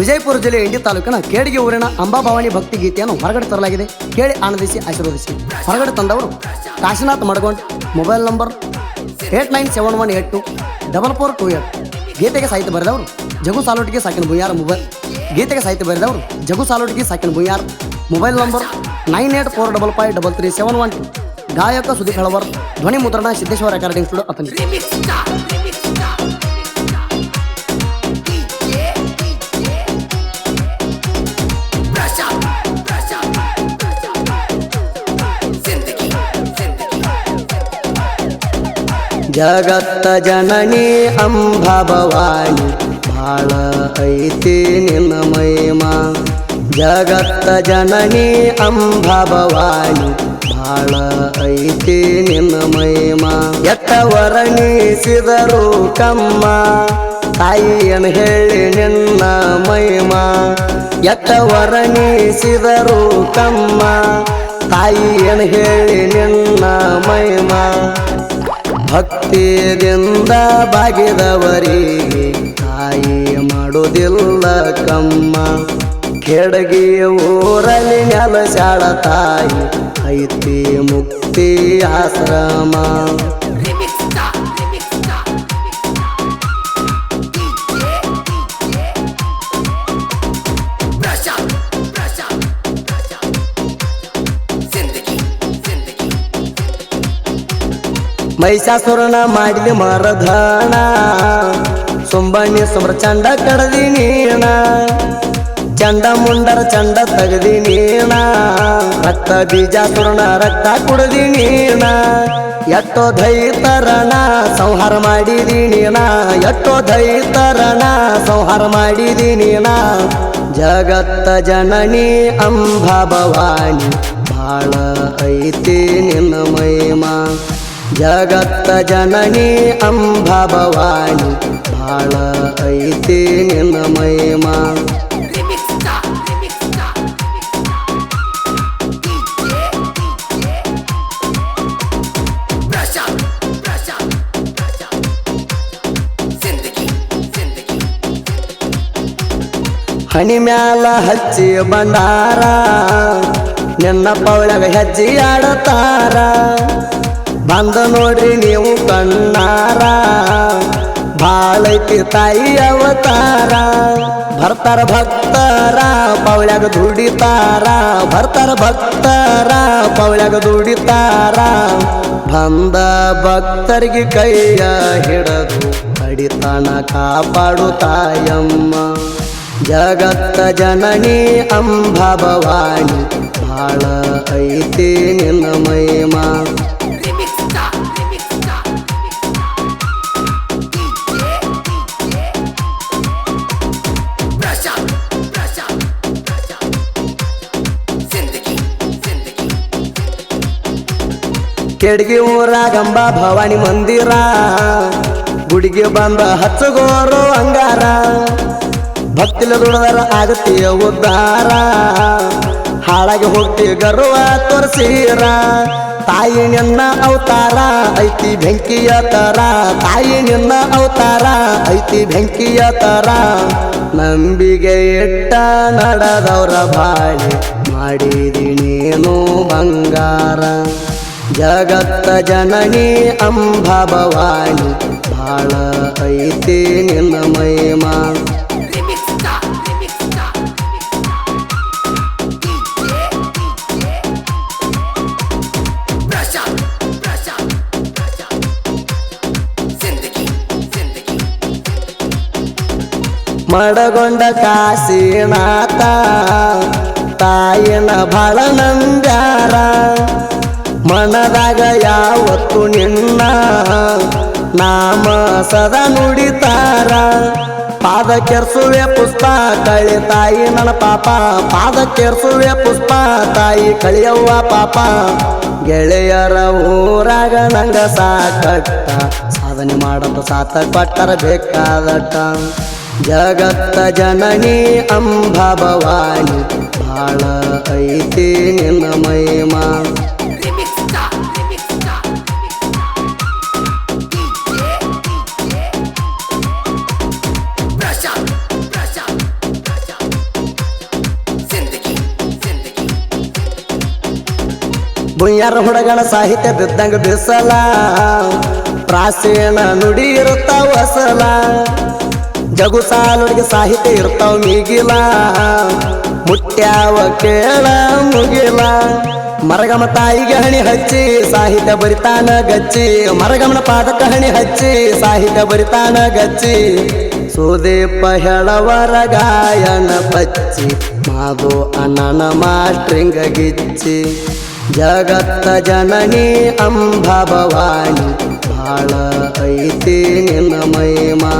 ವಿಜಯಪುರ ಜಿಲ್ಲೆ ಇಂಡಿ ತಾಲೂಕಿನ ಕೇಡಿಗೆ ಊರಿನ ಅಂಬಾಭವಾನಿ ಭಕ್ತಿ ಗೀತೆಯನ್ನು ಹೊರಗಡೆ ತರಲಾಗಿದೆ. ಕೇಳಿ ಆನಂದಿಸಿ ಆಶೀರ್ವದಿಸಿ. ಹೊರಗಡೆ ತಂದವರು Kashinath Madagond. Mobile number eight nine seven one eight two double four two eight. ಗೀತೆಗೆ ಸಾಹಿತ್ಯ ಬರೆದವರು ಜಗು ಸಾಲೋಟಿಗೆ ಸಾಕಿನ ಬುಯ್ಯಾರ ಮೊಬೈಲ್. ಗೀತೆಗೆ ಸಾಹಿತ್ಯ ಬರೆದವರು ಜಗು ಸಾಲೋಟಿಗೆ ಸಾಕಿನ ಬುಯ್ಯಾರ್ mobile number nine eight four double five double three seven one two. ಗಾಯಕ ಸುದೀಪ್ ಹಳವರ್, ಧ್ವನಿ ಮುದ್ರಣ ಸಿದ್ದೇಶ್ವರ ರೆಕಾರ್ಡಿಂಗ್ ಸ್ಟುಡಿಯೋ ಅತನಿ ಜಗತ್ತ ಜನನಿ ಅಂಬಾಭವಾನಿ ಬಾಳ ಐತಿ ನಿನ್ನ ಮಹಿಮಾ. ಜಗತ್ತ ಜನನಿ ಅಂಬಾಭವಾನಿ ಬಾಳ ಐತಿ ನಿನ್ನ ಮಹಿಮಾ. ಎತ್ತ ವರ್ಣಿಸಿದರು ಕಮ್ಮ ತಾಯಿಯನ್ನು ಹೇಳಿ ನಿನ್ನ ಮಹಿಮಾ. ಎತ್ತ ವರ್ಣಿಸಿದರು ಕಮ್ಮ ತಾಯಿಯನ್ನು ಹೇಳಿ ಭಕ್ತಿಯಿಂದ ಬಾಗಿದವರಿಗೆ ತಾಯಿ ಮಾಡುವುದಿಲ್ಲ ಕಮ್ಮ. ಕೆಡಗಿ ಊರಲ್ಲಿ ನೆಲಸಾಳ ತಾಯಿ ಐತಿ ಮುಕ್ತಿ ಆಶ್ರಮ. ಮೈಸಾಸುರನ ಮಾಡಿದೆ ಮರಧಣ ಸುಂಬಣ್ಣಿ ಸುಮ್ರ ಚಂಡ ಕಡದಿ ನೀಣ ಚಂಡ ಮುಂಡರ ಚಂಡ ತಗದಿ ನೀಣ ರಕ್ತ ಬೀಜಾಸುರನ ರಕ್ತ ಕುಡದಿ ನೀಣ ಎಷ್ಟೋ ದೈತರಣ ಸಂಹಾರ ಮಾಡಿದಿ ನೀಣ ಎಷ್ಟೋ ದೈತರಣ ಸಂಹಾರ ಮಾಡಿದಿ ನೀಣ ಜಗತ್ತ ಜನನಿ ಅಂಬಾಭವಾನಿ, ಭಾಳ ಐತಿ ನಿನ್ನ ಮಹಿಮಾ. ಜಗತ್ತ ಜನನಿ ಅಂಬಾಭವಾನಿ ಭಾಳ ಐತಿ ನಿನ್ನ ಮಹಿಮಾ. ಹಣಿ ಮ್ಯಾಲ ಹಚ್ಚಿ ಬಂಡಾರ ನಿನ್ನ ಪೌಳಗ ಹೆಜ್ಜೆ ಆಡತಾರ ಬಂದ ನೋಡ್ರಿ ನೀವು ಕಣ್ಣಾರ. ಬಾಳೈತಿ ತಾಯಿ ಅವತಾರ. ಭರ್ತಾರ ಭಕ್ತರ ಪೌಳ್ಯಾಗ ದುಡಿತಾರ. ಭರ್ತಾರ ಭಕ್ತರ ಪೌಳ್ಯಾಗ ದುಡಿತಾರ. ಬಂದ ಭಕ್ತರಿಗೆ ಕೈಯ ಹಿಡದು ಕಡಿತನ ಕಾಪಾಡು ತಾಯಮ್ಮ. ಜಗತ್ತ ಜನನಿ ಅಂಬಾಭವಾನಿ ಭಾಳ ಐತಿ ನಿನ್ನ ಮಹಿಮಾ. ಕೆಡ್ಗಿ ಊರಾಗಂಬ ಭವಾನಿ ಮಂದಿರ. ಗುಡಿಗೆ ಬಂದ ಹಚ್ಚಗೋರು ಅಂಗಾರ. ಭಕ್ತಿಲ ದುಡದರ ಆಗತ್ತೀಯ ಉದ್ದಾರ. ಹಾಳಾಗಿ ಹೋಗ್ತಿ ಗರ್ವ ತೋರಿಸೀರ. ತಾಯಿ ನಿನ್ನ ಅವತಾರ, ಐತಿ ಬೆಂಕಿಯ ತರ. ತಾಯಿ ನಿನ್ನ ಅವತಾರ, ಐತಿ ಬೆಂಕಿಯ ತರ. ನಂಬಿಗೆ ಇಟ್ಟ ನಡೆದವರ ಬಾಳಿ ಮಾಡಿದಿ ನೀನು ಬಂಗಾರ. ಜಗತ್ತ ಜನನಿ ಅಂಬಾಭವಾನಿ ಭಾಳ ಐತಿ ನಿನ್ನ Mahima Remix star, remix star, remix star. DJ, DJ. Brush up, brush up, brush up. Zindagi, zindagi. ಮಡಗೊಂಡ Kashinatha ತಾಯಿನ ಭಾಳ ನಂಬ್ಯಾರ ಮನದಾಗ ಯಾವತ್ತು ನಿನ್ನ ನಾಮ ಸದಾ ನುಡಿತಾರ. ಪಾದ ಕೆರ್ಸುವೆ ಪುಷ್ಪ ಕಳೆ ತಾಯಿ ನನ್ನ ಪಾಪ. ಪಾದ ಕೆರ್ಸುವೆ ಪುಷ್ಪ, ತಾಯಿ ಕಳಿಯವ್ವ ಪಾಪ. ಗೆಳೆಯರ ಊರಾಗ ನಂಗ ಸಾಕಟ್ಟ. ಸಾಧನೆ ಮಾಡಂತ ಸಾತ ಕೊಟ್ಟರ ಬೇಕಾದಟ್ಟ. ಜಗತ್ತ ಜನನಿ ಅಂಬಾಭವಾನಿ. ಭಾಳ ಐತಿ ನಿನ್ನ ಮಹಿಮಾ. ಬುಯ್ಯಾರ ಹುಡುಗನ ಸಾಹಿತ್ಯ ಬಿದ್ದಂಗ ಬಿಸಲ. ಪ್ರಾಚೀನ ನುಡಿ ಇರುತ್ತಾವ ಅಸಲ. ಜಗು ಸಾಲುಡಿಗೆ ಸಾಹಿತ್ಯ ಇರ್ತಾವ ಮೀಗಿಲ. ಮುಟ್ಯಾವ ಕೇಳ ಮುಗಿಲ. ಮರಗಮ ತಾಯಿಗೆ ಹಣಿ ಹಚ್ಚಿ ಸಾಹಿತ್ಯ ಬರಿತಾನ ಗಚ್ಚಿ. ಮರಗಮನ ಪಾದಕ ಹಣಿ ಹಚ್ಚಿ ಸಾಹಿತ್ಯ ಬರಿತಾನ ಗಚ್ಚಿ. ಸುದೀಪ ಹೇಳವರ ಗಾಯನ ಪಚ್ಚಿ ಮಾದು ಅನನ ಮಾಸ್ಟ್ರಿಂಗ ಗಿಚ್ಚಿ. ಜಗತ್ತ ಜನನಿ ಅಂಬ ಭವಾನಿ ಬಾಳ ಐತಿ ನಿನ್ನ ಮಹಿಮಾ.